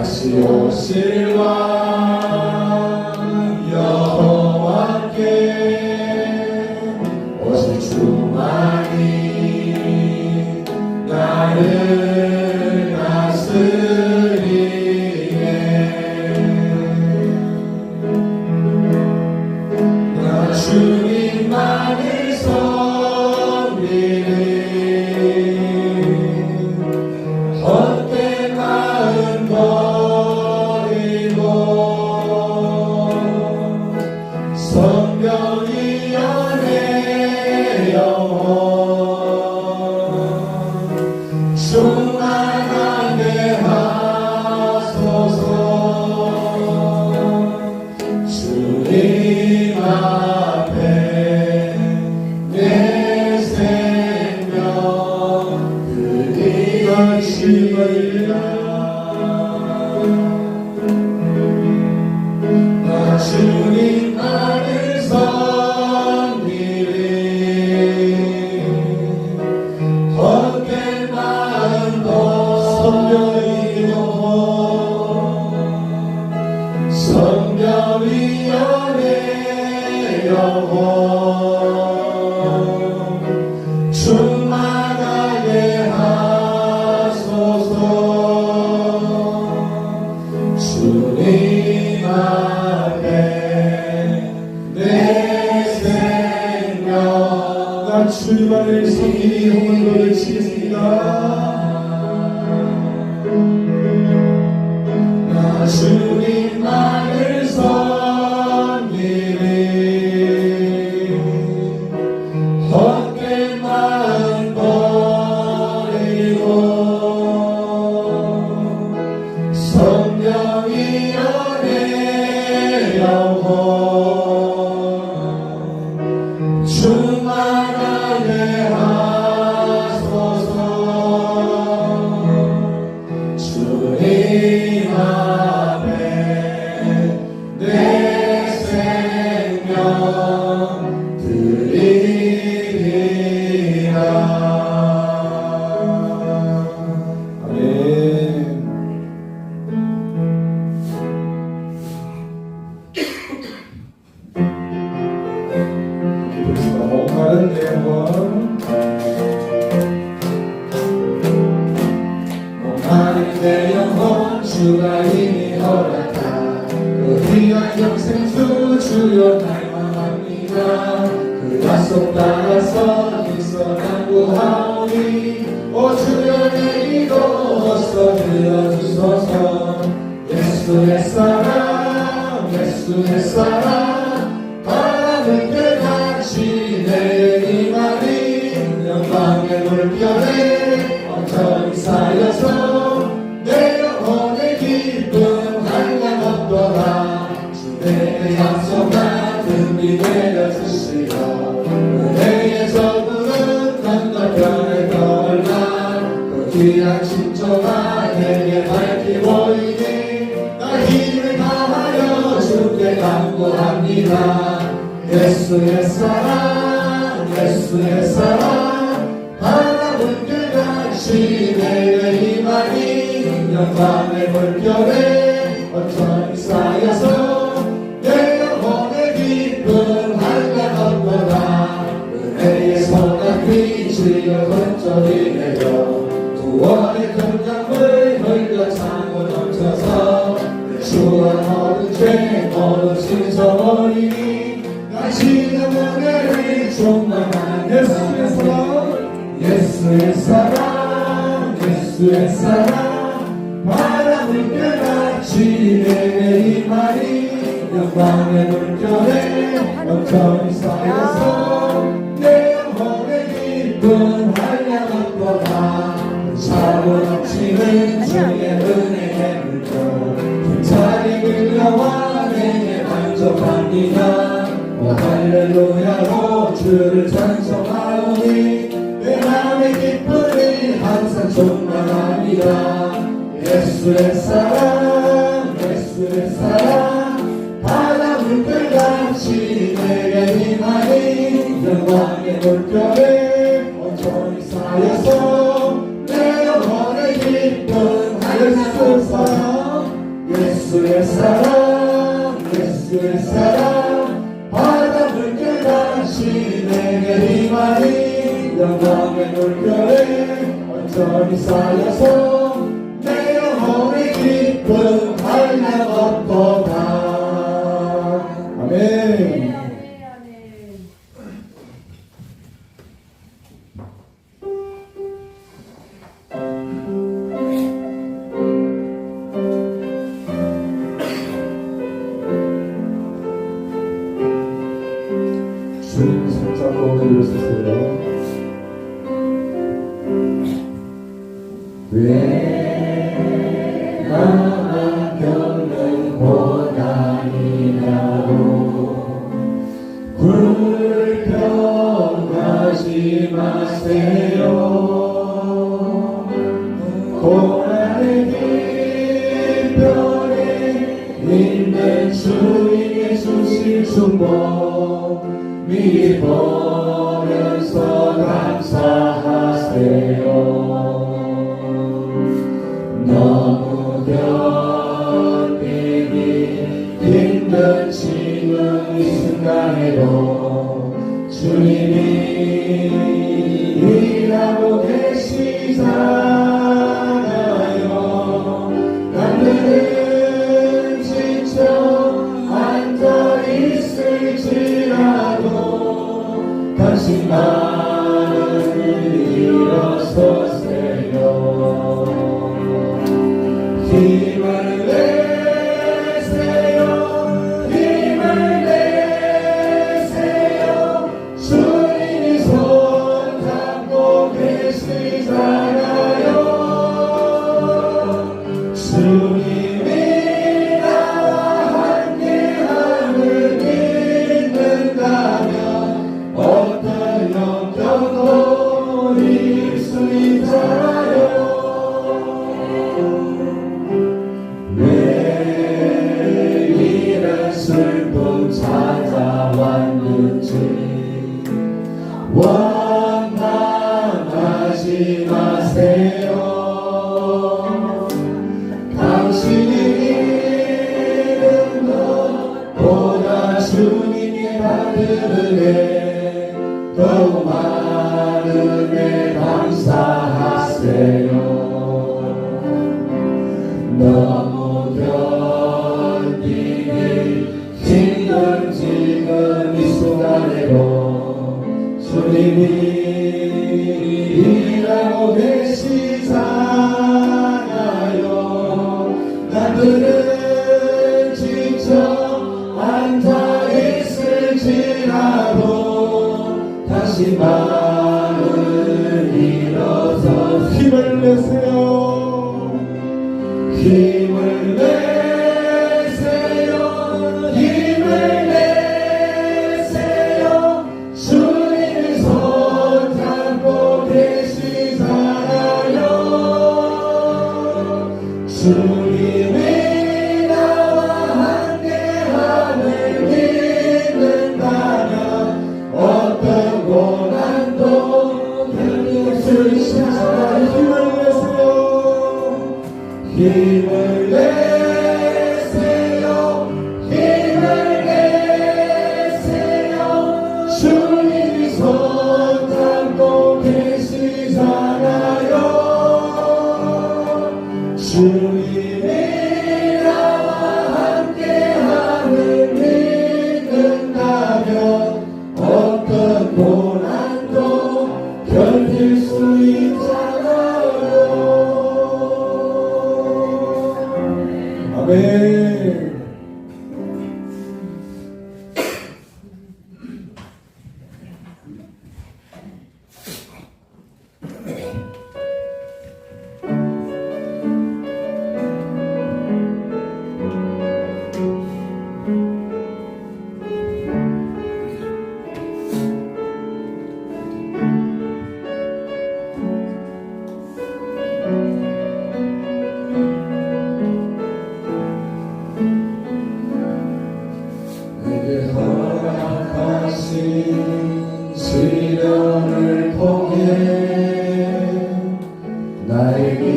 I see Senhor, see vai. 주님 안에 성인이 홍을 돌리시 사랑 바라는 게 당신의 이 말이 영광의 물결에 엉덩이 쌓여서 내 영혼의 기쁨 한량 없더라 주의 약속한 금이 내려주시오 은혜의 저부은 건너편에 걸라 그 귀한 신조가 예수의 사랑 예수의 사랑. 바람은 끝없이 내게 임하니 영광의 물결에 어천히 쌓여서 내 영혼의 깊은 한가 건너라. 은혜의 소가 빛이 번쩍이네. 할렐루야로 주를 찬송하오니 내 마음의 기쁨이 항상 충만합니다. 예수의 사랑 예수의 사랑 바다 물결 같이 내게 임하니 영광의 물결에 마음의 물결에 완전히 쌓여서 Amém.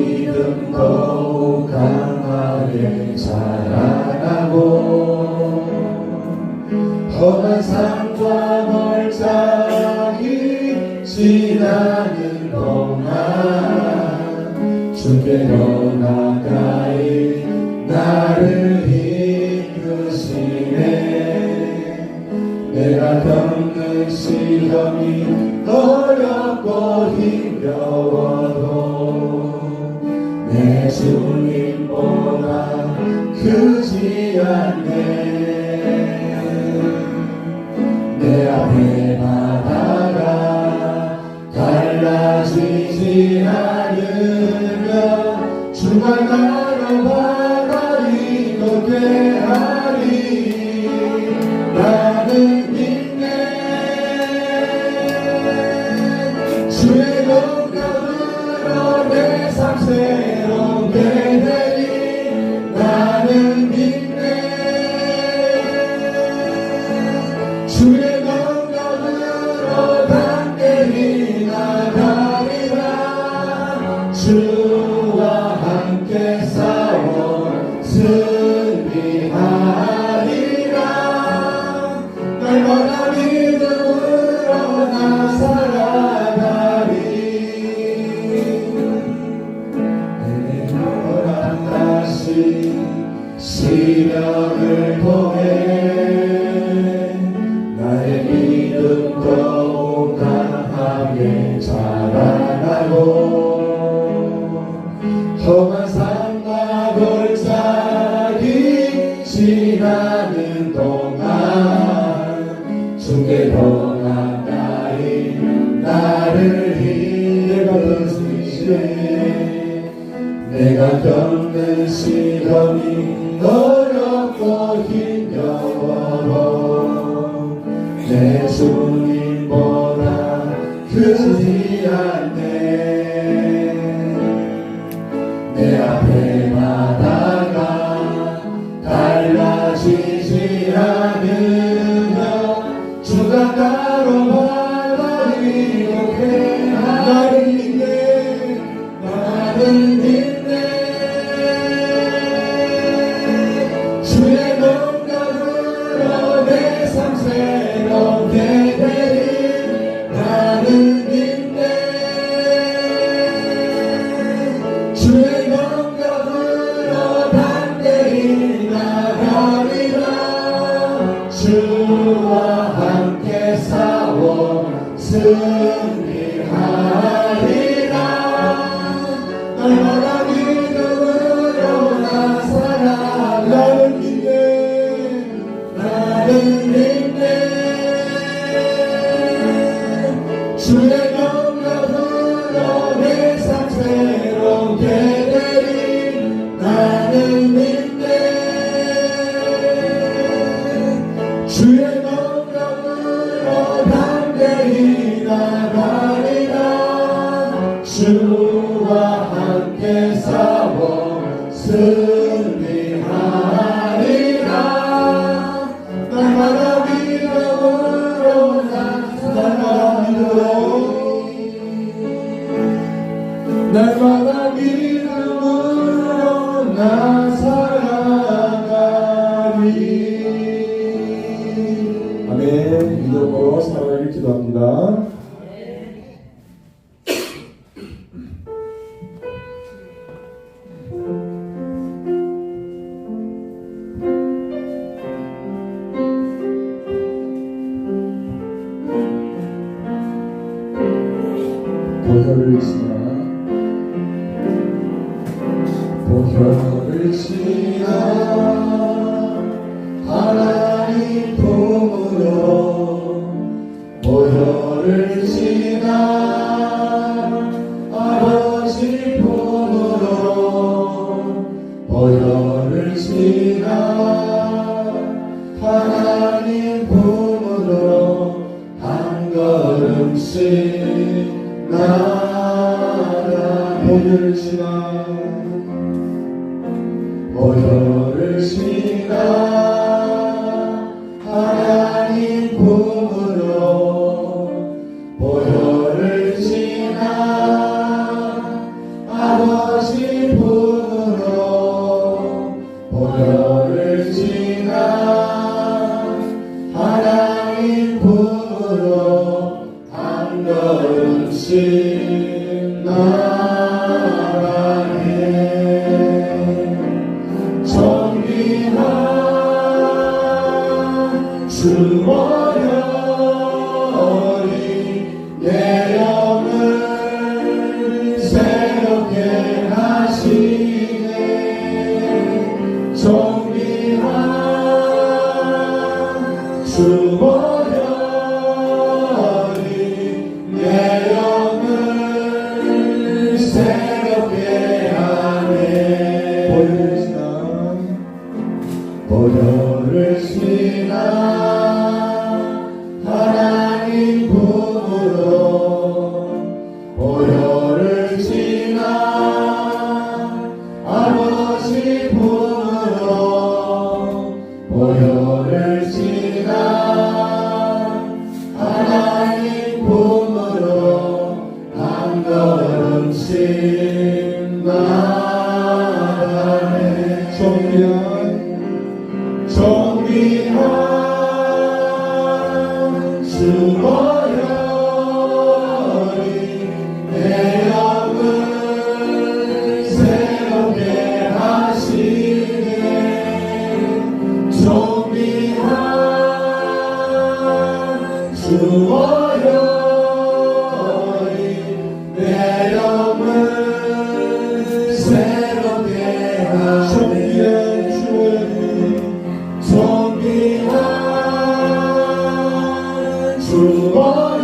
믿음 더욱 강하게 자라나고 험한 산과 멀자기 지나는 동안 주께로 나가이 나를 이끄시네. 내가 겪는 시험이 더 주님보다 크지 않네. 내 앞에 바다가 갈라지지 않으며 주가 나 새벽을 통해 하나님 품으로 한 걸음씩. 怎么 through all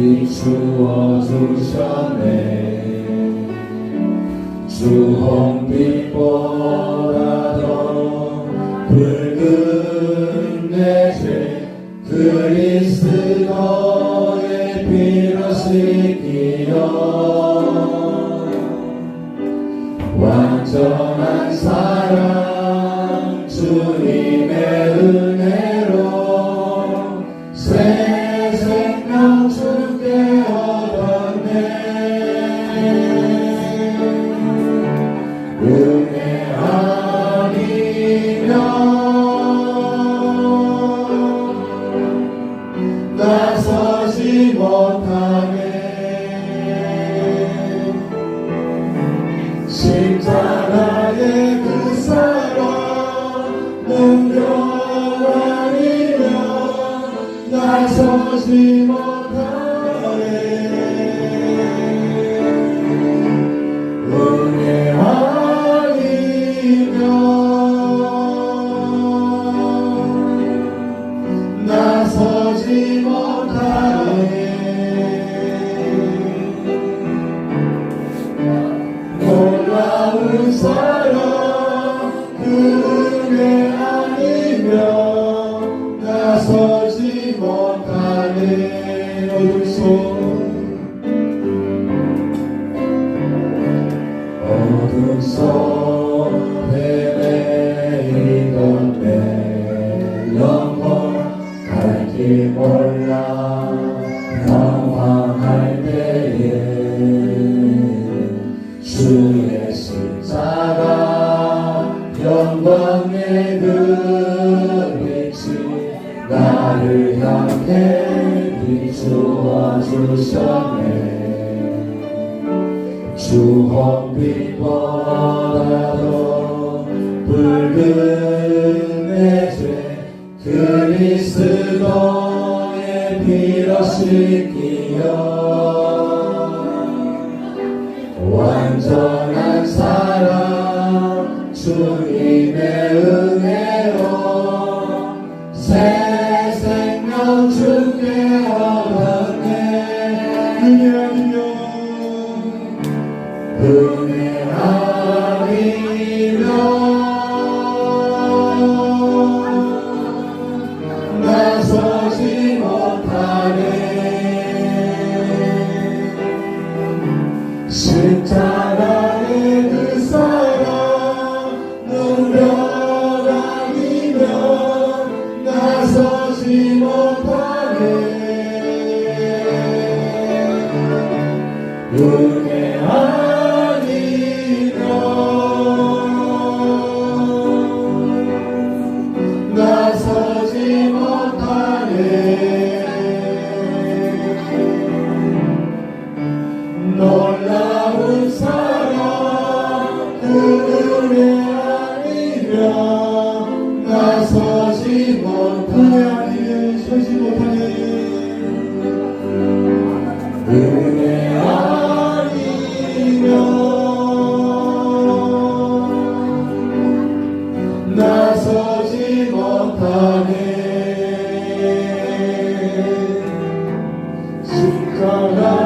비추어 주셨네 주 홍빛보다 그리스도의 피로 씻기여 Senhor. Çıkara